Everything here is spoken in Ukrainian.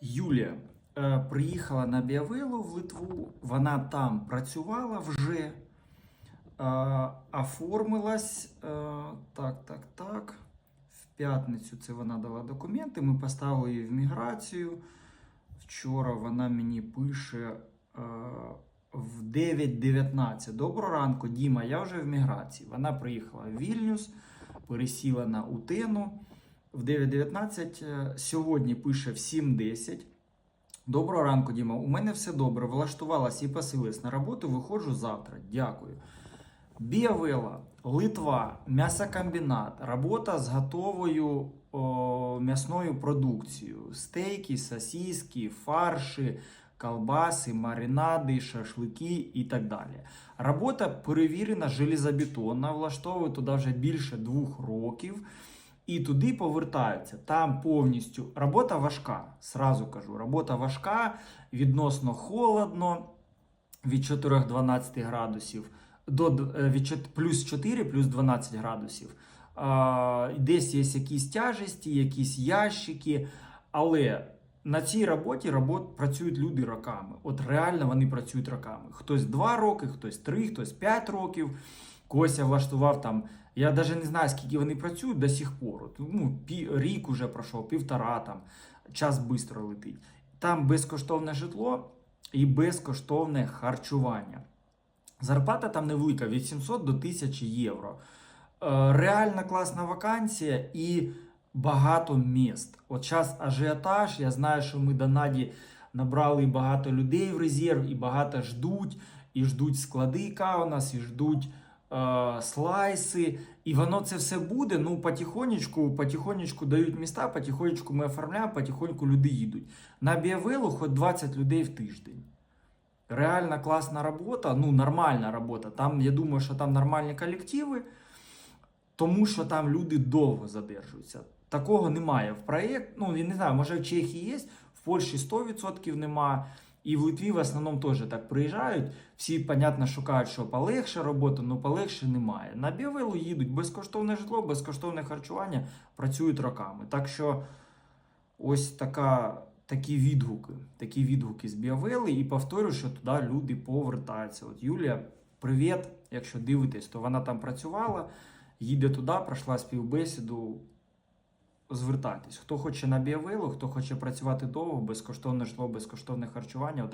Юлія е, приїхала на Біавилу в Литву. Вона там працювала вже, е, оформилась. Е, так, так, так. В п'ятницю це вона дала документи. Ми поставили її в міграцію. Вчора вона мені пише е, в 9.19. Доброго ранку, Діма, я вже в міграції. Вона приїхала в Вільнюс, пересіла на Утену в 9.19. Е, Сьогодні пише в 7.10. Доброго ранку, Діма. У мене все добре. Влаштувалась і посилилась на роботу. Виходжу завтра. Дякую. Біавела, Литва, м'ясокомбінат, робота з готовою о, м'ясною продукцією: стейки, сосиски, фарші, колбаси, маринади, шашлики і так далі. Робота перевірена железобетонна, влаштовує туди вже більше двох років. І туди повертаються. Там повністю робота важка. Сразу кажу, робота важка, відносно холодно від 4-12 градусів до е, від плюс 4, плюс 12 градусів. Десь є якісь тяжесті, якісь ящики. Але на цій роботі робот, працюють люди роками. От реально вони працюють роками. Хтось 2 роки, хтось 3, хтось 5 років. Когось я влаштував там. Я навіть не знаю, скільки вони працюють до сих пор. Ну, рік уже пройшов, півтора там. Час швидко летить. Там безкоштовне житло і безкоштовне харчування. Зарплата там невелика від 700 до 1000 євро. Е, Реально класна вакансія і багато міст. От час ажіотаж. Я знаю, що ми до Наді набрали багато людей в резерв, і багато ждуть, і ждуть склади нас, і ждуть слайси. І воно це все буде. Ну, потихонечку, потихонечку дають міста, потихонечку ми оформляємо, потихоньку люди їдуть. На Біавелу хоч 20 людей в тиждень. Реально класна робота, ну нормальна робота. Там, я думаю, що там нормальні колективи, тому що там люди довго задержуються. Такого немає в проєкт. Ну, я не знаю, може в Чехії є, в Польщі 100% нема. І в Литві в основному теж так приїжджають. Всі, понятно, шукають, що полегше роботу, але полегше немає. На Біавелу їдуть безкоштовне житло, безкоштовне харчування, працюють роками. Так що ось така, такі відгуки. Такі відгуки з Біавели. І повторюю, що туди люди повертаються. От Юлія, привіт, якщо дивитесь, то вона там працювала, їде туди, пройшла співбесіду. Звертайтесь. Хто хоче на Біавелу, хто хоче працювати довго, безкоштовне житло, безкоштовне харчування.